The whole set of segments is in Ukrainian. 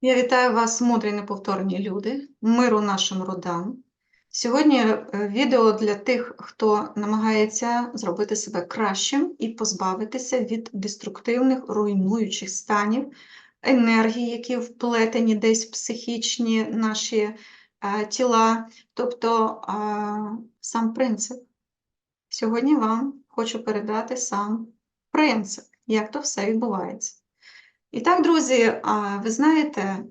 Я вітаю вас, мудрі неповторні люди, миру нашим родам. Сьогодні е, відео для тих, хто намагається зробити себе кращим і позбавитися від деструктивних, руйнуючих станів, енергії, які вплетені десь в психічні наші е, тіла, тобто е, сам принцип. Сьогодні вам хочу передати сам принцип, як то все відбувається. І так, друзі, ви знаєте,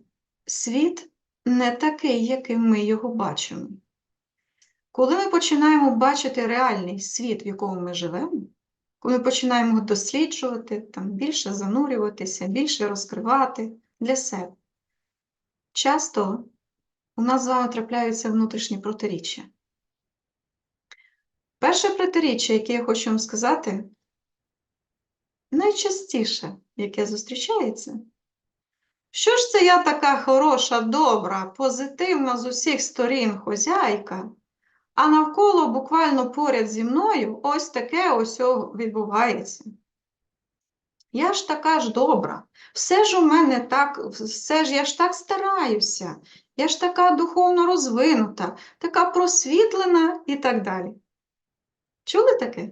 світ не такий, яким ми його бачимо. Коли ми починаємо бачити реальний світ, в якому ми живемо, коли ми починаємо досліджувати, там, більше занурюватися, більше розкривати для себе, часто у нас з вами трапляються внутрішні протиріччя. Перше протиріччя, яке я хочу вам сказати, найчастіше, яке зустрічається. Що ж це я така хороша, добра, позитивна з усіх сторін хозяйка, а навколо буквально поряд зі мною ось таке ось відбувається. Я ж така ж добра, все ж у мене так, все ж я ж так стараюся, я ж така духовно розвинута, така просвітлена і так далі. Чули таке?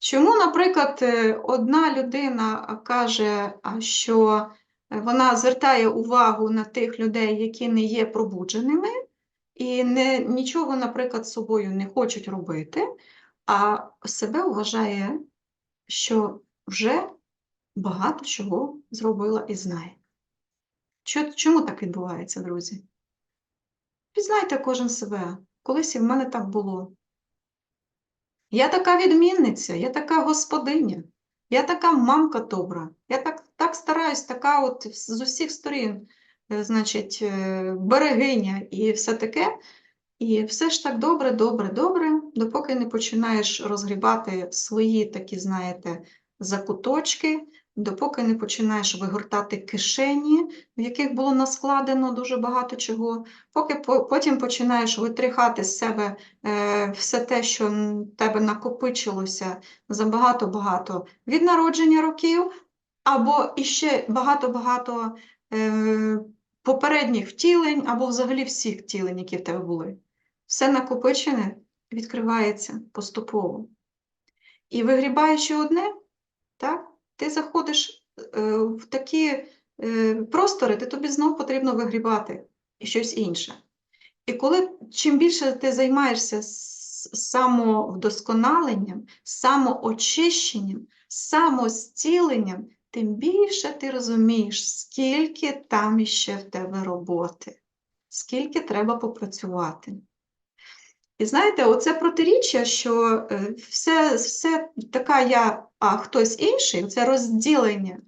Чому, наприклад, е, одна людина каже, що вона звертає увагу на тих людей, які не є пробудженими, і не, нічого, наприклад, з собою не хочуть робити, а себе вважає, що вже багато чого зробила і знає. Чому так відбувається, друзі? Пізнайте кожен себе. Колись і в мене так було. Я така відмінниця, я така господиня, я така мамка добра, я так так стараюсь, така от з усіх сторін, е, значить, е, берегиня і все таке. І все ж так добре, добре, добре, допоки не починаєш розгрібати свої такі, знаєте, закуточки, допоки не починаєш вигортати кишені, в яких було наскладено дуже багато чого, поки потім починаєш витрихати з себе е, все те, що тебе накопичилося за багато-багато від народження років, або іще багато-багато е, попередніх втілень, або взагалі всіх втілень, які в тебе були. Все накопичене відкривається поступово. І вигрібаючи одне, так, ти заходиш е, в такі е, простори, де тобі знову потрібно вигрібати щось інше. І коли чим більше ти займаєшся самовдосконаленням, самоочищенням, самостіленням, тим більше ти розумієш, скільки там іще в тебе роботи, скільки треба попрацювати. І знаєте, оце протиріччя, що е, все все така я, а хтось інший, це розділення.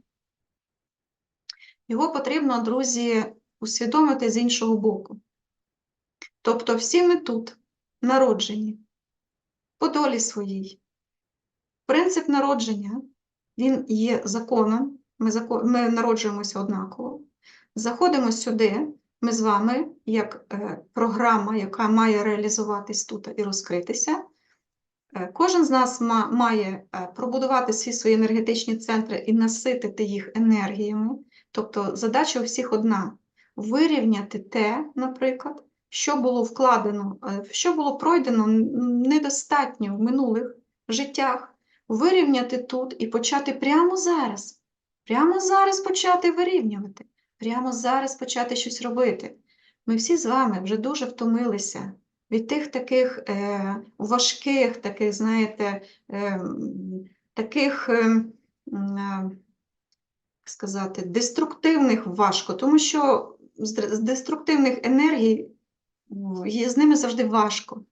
Його потрібно, друзі, усвідомити з іншого боку. Тобто, всі ми тут, народжені, по долі своїй. Принцип народження, він є законом, ми, закон, ми народжуємося однаково, заходимо сюди. Ми з вами, як е, програма, яка має реалізуватись тут і розкритися, е, кожен з нас має е, пробудувати всі свої енергетичні центри і наситити їх енергіями. Тобто задача у всіх одна вирівняти те, наприклад, що було вкладено, що було пройдено недостатньо в минулих життях, вирівняти тут і почати прямо зараз. Прямо зараз почати вирівнювати прямо зараз почати щось робити. Ми всі з вами вже дуже втомилися від тих таких е, важких, таких, знаєте, е, таких, е, е, сказати, деструктивних важко, тому що з деструктивних енергій з ними завжди важко.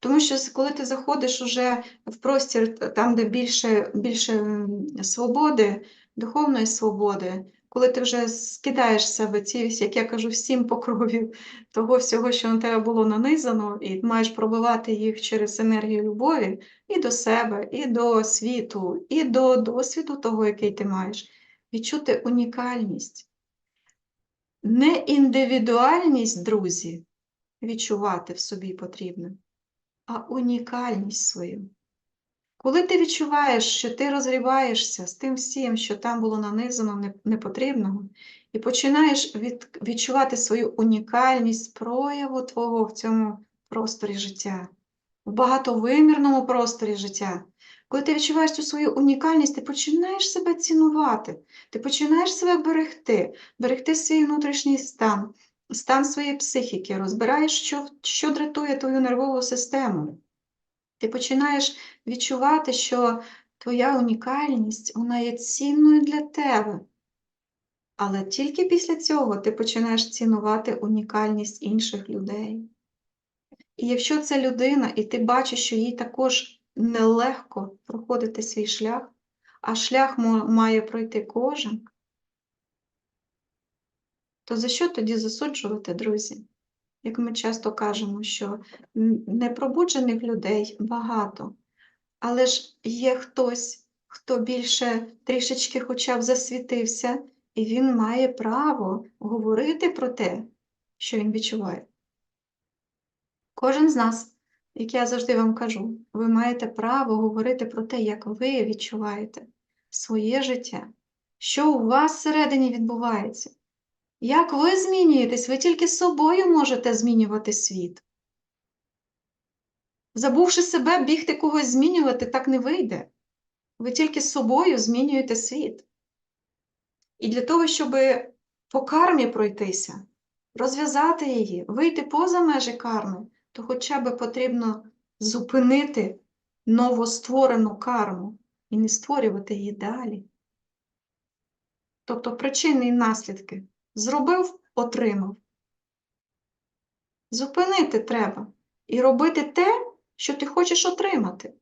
Тому що коли ти заходиш уже в простір, там, де більше, більше свободи, духовної свободи, коли ти вже скидаєш себе ці, як я кажу, всім покровів того всього, що на тебе було нанизано, і маєш пробивати їх через енергію любові і до себе, і до світу, і до досвіду того, який ти маєш, відчути унікальність. Не індивідуальність, друзі, відчувати в собі потрібно, а унікальність свою. Коли ти відчуваєш, що ти розгрібаєшся з тим всім, що там було нанизано непотрібного, і починаєш від, відчувати свою унікальність прояву твого в цьому просторі життя, в багатовимірному просторі життя. Коли ти відчуваєш цю свою унікальність, ти починаєш себе цінувати, ти починаєш себе берегти, берегти свій внутрішній стан, стан своєї психіки, розбираєш, що, що дратує твою нервову систему. Ти починаєш відчувати, що твоя унікальність вона є цінною для тебе. Але тільки після цього ти починаєш цінувати унікальність інших людей. І якщо це людина, і ти бачиш, що їй також нелегко проходити свій шлях, а шлях має пройти кожен, то за що тоді засуджувати, друзі? Як ми часто кажемо, що непробуджених людей багато, але ж є хтось, хто більше трішечки хоча б засвітився, і він має право говорити про те, що він відчуває. Кожен з нас, як я завжди вам кажу, ви маєте право говорити про те, як ви відчуваєте своє життя, що у вас всередині відбувається. Як ви змінюєтесь, ви тільки собою можете змінювати світ. Забувши себе, бігти когось змінювати так не вийде. Ви тільки з собою змінюєте світ. І для того, щоб по кармі пройтися, розв'язати її, вийти поза межі карми, то хоча б потрібно зупинити новостворену карму і не створювати її далі. Тобто причини і наслідки. Зробив, отримав. Зупинити треба і робити те, що ти хочеш отримати.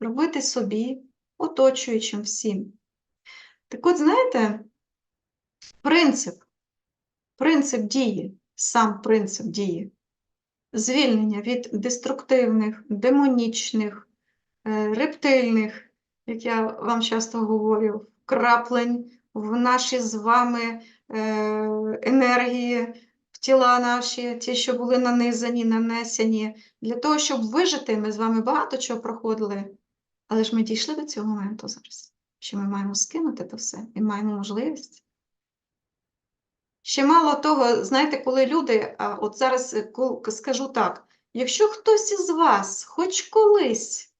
Робити собі, оточуючим всім. Так от, знаєте, принцип, принцип дії, сам принцип дії, звільнення від деструктивних, демонічних, е, рептильних, як я вам часто говорю, краплень в наші з вами енергії, в тіла наші, ті, що були нанизані, нанесені. Для того, щоб вижити, ми з вами багато чого проходили, але ж ми дійшли до цього моменту зараз, що ми маємо скинути це все і маємо можливість. Ще мало того, знаєте, коли люди, а от зараз е, скажу так, якщо хтось із вас хоч колись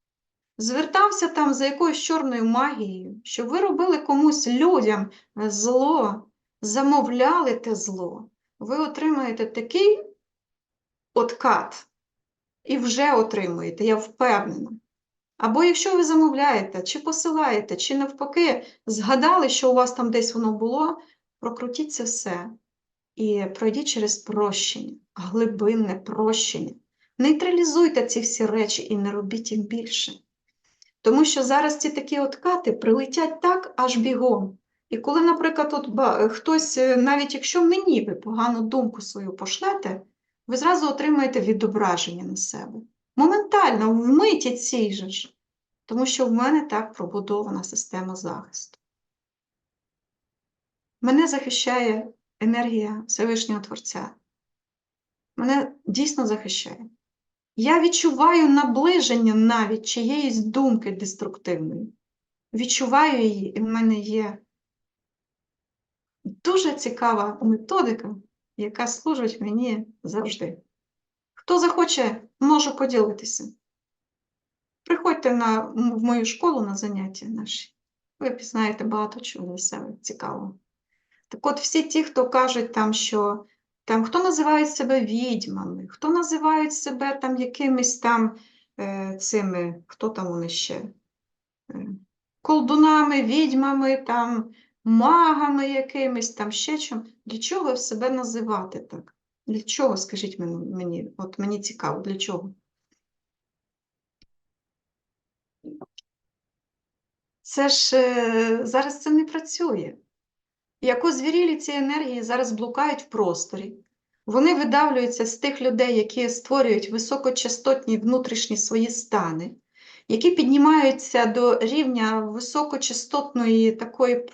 звертався там за якоюсь чорною магією, що ви робили комусь людям е, зло, замовляли те зло, ви отримаєте такий откат і вже отримуєте, я впевнена. Або якщо ви замовляєте, чи посилаєте, чи навпаки, згадали, що у вас там десь воно було, прокрутіть це все і пройдіть через прощення, глибинне прощення. Нейтралізуйте ці всі речі і не робіть їх більше. Тому що зараз ці такі откати прилетять так аж бігом. І коли, наприклад, от хтось, е, навіть якщо мені ви погану думку свою пошлете, ви зразу отримаєте відображення на себе. Моментально, в миті цій же ж. Тому що в мене так пробудована система захисту. Мене захищає енергія Всевишнього Творця. Мене дійсно захищає. Я відчуваю наближення навіть чиєїсь думки деструктивної. Відчуваю її, і в мене є дуже цікава методика, яка служить мені завжди. Хто захоче, можу поділитися. Приходьте на, в мою школу на заняття наші. Ви пізнаєте багато чого себе цікавого. Так от всі ті, хто кажуть там, що там, хто називає себе відьмами, хто називають себе там якимись там е, цими, хто там вони ще? Е, колдунами, відьмами, там, магами якимись, там ще чим. Для чого себе називати так? Для чого, скажіть мені, от мені цікаво, для чого? Це ж е, зараз це не працює. Як озвірілі ці енергії зараз блукають в просторі. Вони видавлюються з тих людей, які створюють високочастотні внутрішні свої стани, які піднімаються до рівня високочастотної такої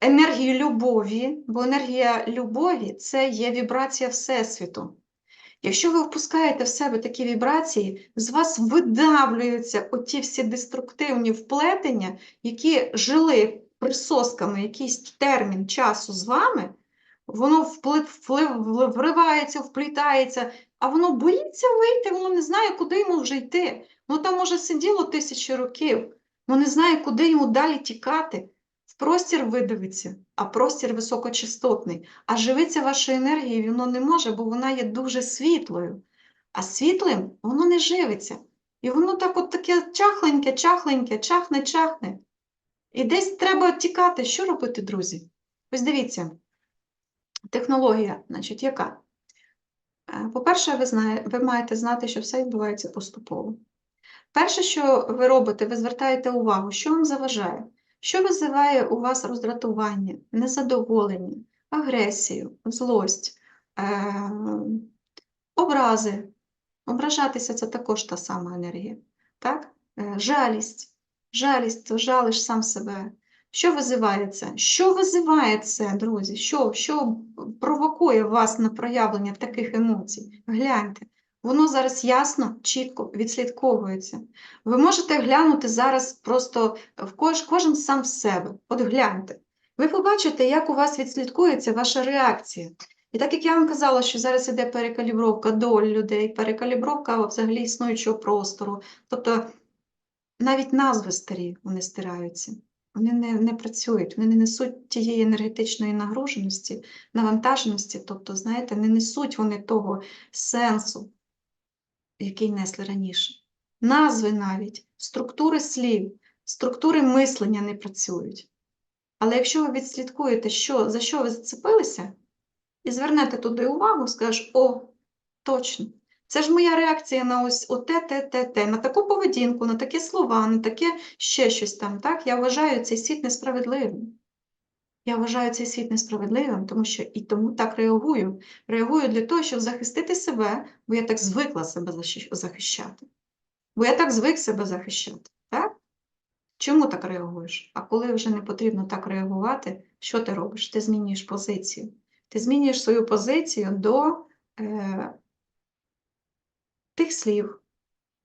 енергії любові, бо енергія любові це є вібрація Всесвіту. Якщо ви впускаєте в себе такі вібрації, з вас видавлюються оті всі деструктивні вплетення, які жили присосками якийсь термін часу з вами, воно вплив, вплив, вривається, вплітається, а воно боїться вийти, воно не знає, куди йому вже йти. Воно там може сиділо тисячі років, воно не знає, куди йому далі тікати. В простір видавиться, а простір високочастотний. А живиться вашою енергією воно не може, бо вона є дуже світлою. А світлим воно не живиться. І воно так от таке чахленьке, чахленьке, чахне, чахне. І десь треба тікати. Що робити, друзі? Ось дивіться, технологія, значить, яка? Е, По-перше, ви, ви маєте знати, що все відбувається поступово. Перше, що ви робите, ви звертаєте увагу, що вам заважає, що визиває у вас роздратування, незадоволення, агресію, злость, е- образи. Ображатися це також та сама енергія. Так? Е, Жалість. Жалість, то жалиш сам себе. Що визиває це? Що визиває це, друзі? Що, що провокує вас на проявлення таких емоцій? Гляньте. Воно зараз ясно, чітко відслідковується. Ви можете глянути зараз просто в кож, кожен сам в себе. От гляньте. Ви побачите, як у вас відслідкується ваша реакція. І так як я вам казала, що зараз іде перекалібровка доль людей, перекалібровка взагалі існуючого простору. Тобто навіть назви старі вони стираються, вони не, не працюють, вони не несуть тієї енергетичної нагруженості, навантаженості, тобто, знаєте, не несуть вони того сенсу, який несли раніше. Назви навіть, структури слів, структури мислення не працюють. Але якщо ви відслідкуєте, що, за що ви зацепилися, і звернете туди увагу, скажеш, о, точно, це ж моя реакція на ось оте, те, те, те, на таку поведінку, на такі слова, на таке ще щось там. Так? Я вважаю цей світ несправедливим. Я вважаю цей світ несправедливим, тому що і тому так реагую. Реагую для того, щоб захистити себе, бо я так звикла себе захищати. Бо я так звик себе захищати. Так? Чому так реагуєш? А коли вже не потрібно так реагувати, що ти робиш? Ти змінюєш позицію. Ти змінюєш свою позицію до е, тих слів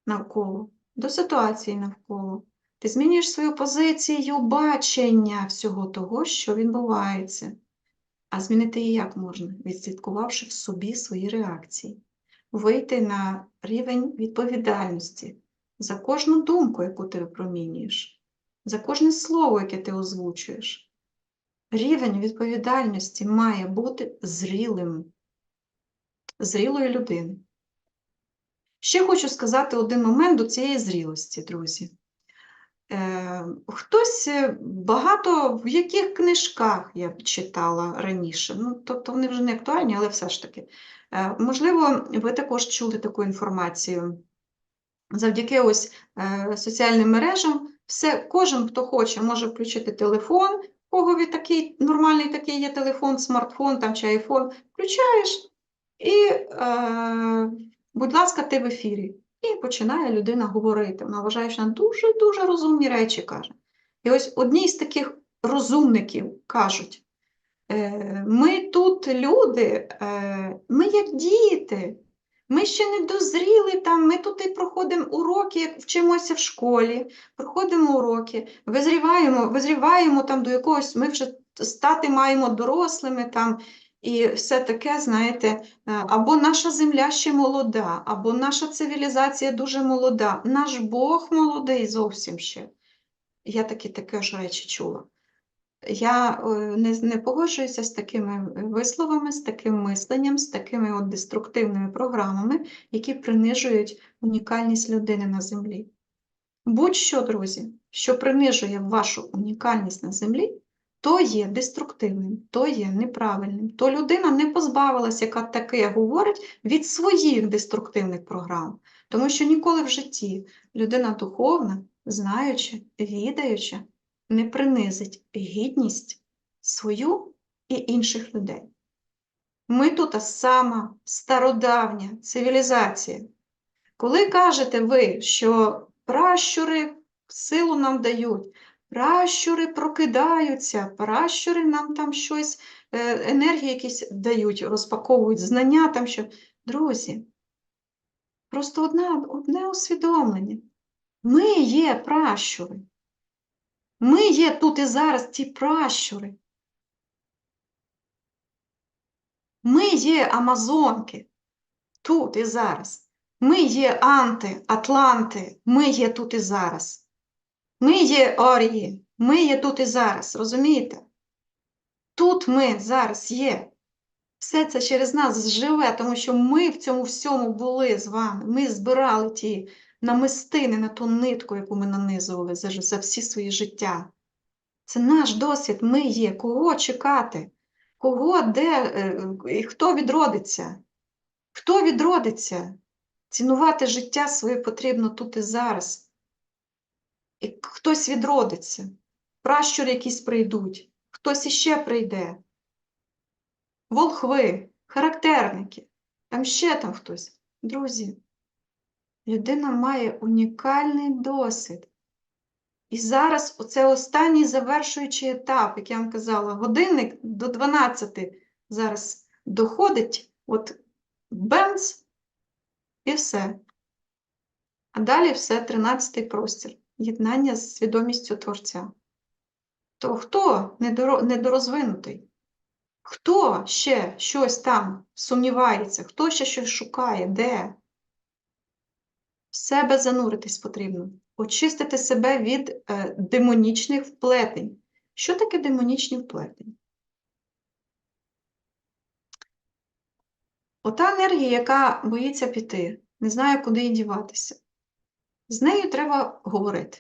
навколо, до ситуації навколо. Ти змінюєш свою позицію бачення всього того, що відбувається. А змінити її як можна, відслідкувавши в собі свої реакції, вийти на рівень відповідальності за кожну думку, яку ти випромінюєш, за кожне слово, яке ти озвучуєш. Рівень відповідальності має бути зрілим, зрілої людини. Ще хочу сказати один момент до цієї зрілості, друзі. Е, хтось е, багато в яких книжках я читала раніше, ну, тобто вони вже не актуальні, але все ж таки. Е, можливо, ви також чули таку інформацію. Завдяки ось соціальним мережам, все, кожен, хто хоче, може включити телефон, у кого він такий нормальний такий є телефон, смартфон там, чи айфон, включаєш і, будь ласка, ти в ефірі. І починає людина говорити. Вона вважає, що вона дуже-дуже розумні речі каже. І ось одні з таких розумників кажуть: е, ми тут люди, е, ми як діти, ми ще не дозріли там, ми тут і проходимо уроки, як вчимося в школі, проходимо уроки, визріваємо, визріваємо там до якогось, ми вже стати маємо дорослими там. І все таке, знаєте, е, або наша земля ще молода, або наша цивілізація дуже молода, наш Бог молодий зовсім ще. Я такі ж речі чула. Я е, не, не погоджуюся з такими висловами, з таким мисленням, з такими от деструктивними програмами, які принижують унікальність людини на землі. Будь-що, друзі, що принижує вашу унікальність на землі, то є деструктивним, то є неправильним. То людина не позбавилася, яка таке говорить, від своїх деструктивних програм. Тому що ніколи в житті людина духовна, знаюча, відаюча, не принизить гідність свою і інших людей. Ми тут сама стародавня цивілізація. Коли кажете ви, що пращури силу нам дають, пращури прокидаються, пращури нам там щось, е, енергії якісь дають, розпаковують знання там що. Друзі, просто одне, одне усвідомлення. Ми є пращури. Ми є тут і зараз ті пращури. Ми є Амазонки тут і зараз. Ми є Анти, Атланти, ми є тут і зараз. Ми є Орії, ми є тут і зараз, розумієте? Тут ми зараз є. Все це через нас живе, тому що ми в цьому всьому були з вами. Ми збирали ті намистини на ту нитку, яку ми нанизували за, всі свої життя. Це наш досвід, ми є. Кого чекати? Кого, де, е, хто відродиться? Хто відродиться? Цінувати життя своє потрібно тут і зараз. Хтось відродиться, пращури якісь прийдуть, хтось іще прийде. Волхви, характерники, там ще там хтось. Друзі, людина має унікальний досвід. І зараз оце останній завершуючий етап, як я вам казала, годинник до 12 зараз доходить, от бенц, і все. А далі все 13-й простір. Єднання з свідомістю Творця. То хто недорозвинутий? Хто ще щось там сумнівається? Хто ще щось шукає? Де? В себе зануритись потрібно. Очистити себе від е, демонічних вплетень. Що таке демонічні вплетення? Ота енергія, яка боїться піти, не знає, куди їй діватися. З нею треба говорити.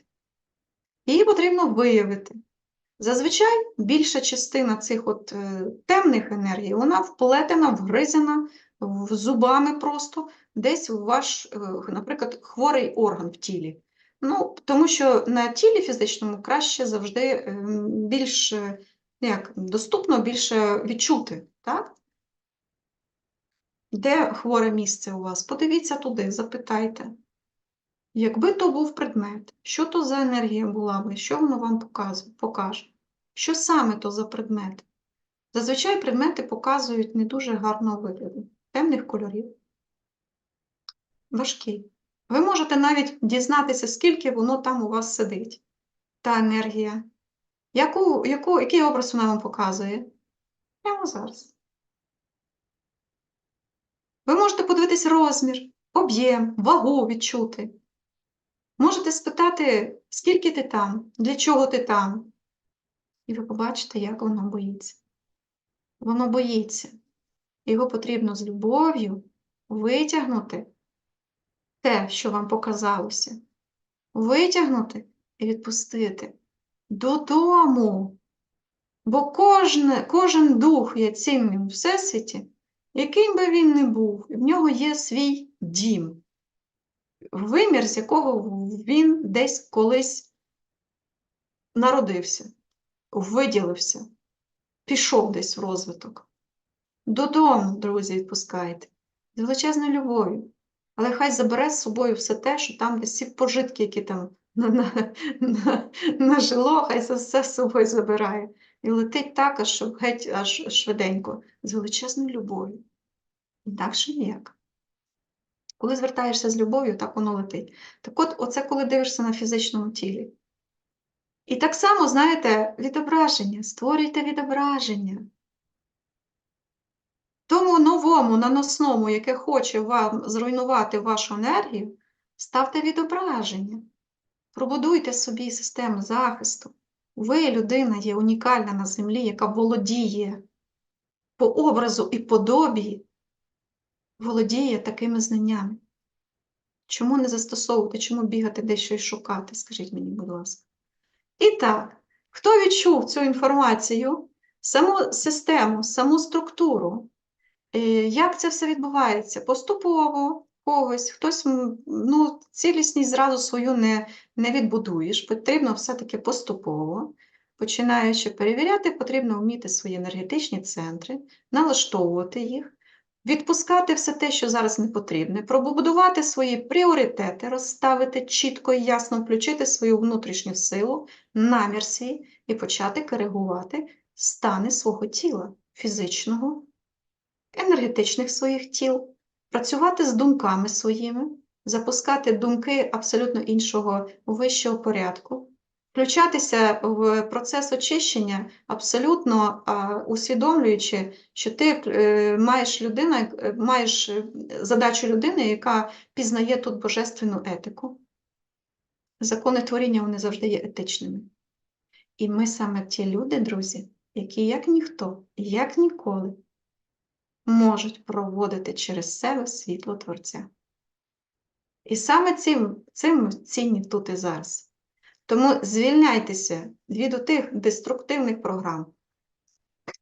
Її потрібно виявити. Зазвичай більша частина цих от е, темних енергій, вона вплетена, вгризена зубами просто десь у ваш, е, наприклад, хворий орган в тілі. Ну, тому що на тілі фізичному краще завжди е, більш як, доступно, більше відчути, так? Де хворе місце у вас? Подивіться туди, запитайте. Якби то був предмет, що то за енергія була би, що воно вам покаже? Що саме то за предмет? Зазвичай предмети показують не дуже гарного вигляду, темних кольорів, важкі. Ви можете навіть дізнатися, скільки воно там у вас сидить, та енергія. Яку, яку, який образ вона вам показує? Прямо зараз. Ви можете подивитись розмір, об'єм, вагу відчути. Можете спитати, скільки ти там, для чого ти там. І ви побачите, як воно боїться. Воно боїться. Його потрібно з любов'ю витягнути те, що вам показалося. Витягнути і відпустити додому. Бо кожне, кожен дух є цінним всесвіті, яким би він не був, і в нього є свій дім, вимір, з якого він десь колись народився, виділився, пішов десь в розвиток. Додому, друзі, відпускайте, з величезною любов'ю. Але хай забере з собою все те, що там десь всі пожитки, які там на, на, на, нажило, хай це все з собою забирає. І летить так, аж геть аж швиденько, з величезною любов'ю. Інакше ніяк. Коли звертаєшся з любов'ю, так воно летить. Так от, оце коли дивишся на фізичному тілі. І так само, знаєте, відображення. Створюйте відображення. Тому новому, наносному, яке хоче вам зруйнувати вашу енергію, ставте відображення. Пробудуйте собі систему захисту. Ви, людина, є унікальна на землі, яка володіє по образу і подобі, володіє такими знаннями. Чому не застосовувати, чому бігати десь щось шукати, скажіть мені, будь ласка. І так, хто відчув цю інформацію, саму систему, саму структуру, е, як це все відбувається? Поступово когось, хтось, ну, цілісність зразу свою не, не відбудуєш, потрібно все-таки поступово. Починаючи перевіряти, потрібно вміти свої енергетичні центри, налаштовувати їх, відпускати все те, що зараз не потрібне, пробудувати свої пріоритети, розставити чітко і ясно, включити свою внутрішню силу, намір свій і почати коригувати стани свого тіла, фізичного, енергетичних своїх тіл, працювати з думками своїми, запускати думки абсолютно іншого вищого порядку, включатися в процес очищення, абсолютно усвідомлюючи, що ти е, маєш людина, е, маєш е, задачу людини, яка пізнає тут божественну етику. Закони творіння вони завжди є етичними. І ми саме ті люди, друзі, які як ніхто, як ніколи можуть проводити через себе світло Творця. І саме цим, цим цінні тут і зараз. Тому звільняйтеся від тих деструктивних програм.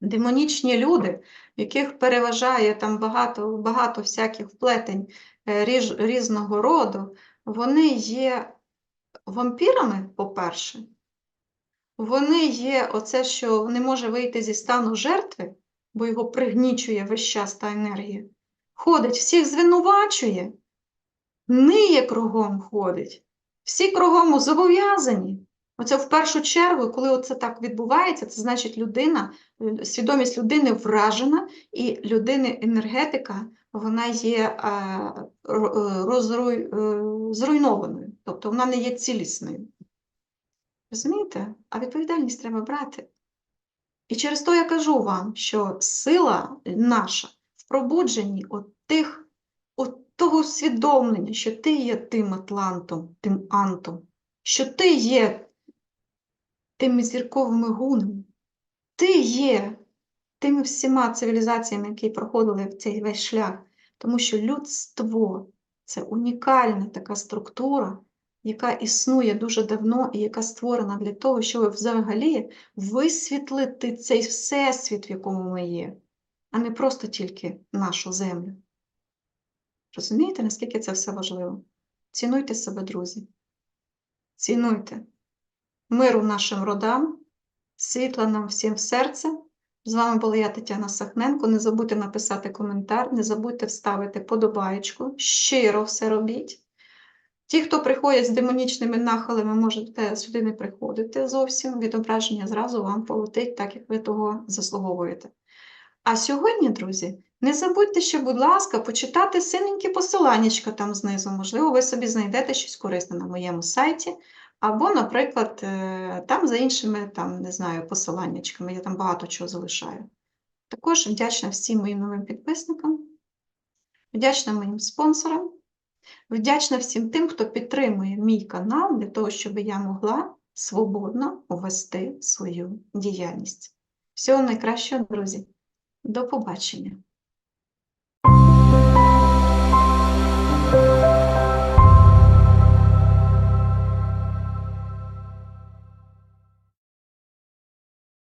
Демонічні люди, в яких переважає там багато, багато всяких вплетень е, різного роду, вони є вампірами, по-перше, вони є оце, що не може вийти зі стану жертви, бо його пригнічує весь час та енергія. Ходить, всіх звинувачує, ниє кругом ходить, всі кругом зобов'язані. Оце в першу чергу, коли оце так відбувається, це значить людина, свідомість людини вражена, і людини енергетика вона є е, е, розруй, е, зруйнованою, тобто вона не є цілісною. Розумієте? А відповідальність треба брати. І через то я кажу вам, що сила наша в пробудженні от тих, того усвідомлення, що ти є тим атлантом, тим антом, що ти є тими зірковими гунами, ти є тими всіма цивілізаціями, які проходили в цей весь шлях. Тому що людство це унікальна така структура, яка існує дуже давно і яка створена для того, щоб взагалі висвітлити цей всесвіт, в якому ми є, а не просто тільки нашу землю. Розумієте, наскільки це все важливо? Цінуйте себе, друзі. Цінуйте миру нашим родам, світла нам всім в серце. З вами була я, Тетяна Сахненко. Не забудьте написати коментар, не забудьте вставити подобаєчку. Щиро все робіть. Ті, хто приходять з демонічними нахилами, можете сюди не приходити зовсім. Відображення зразу вам полетить, так як ви того заслуговуєте. А сьогодні, друзі, не забудьте ще, будь ласка, почитати синенькі посиланнячка там знизу. Можливо, ви собі знайдете щось корисне на моєму сайті. Або, наприклад, е, там за іншими, там, не знаю, посиланнячками, я там багато чого залишаю. Також вдячна всім моїм новим підписникам, вдячна моїм спонсорам, вдячна всім тим, хто підтримує мій канал для того, щоб я могла свободно вести свою діяльність. Всього найкращого, друзі! До побачення!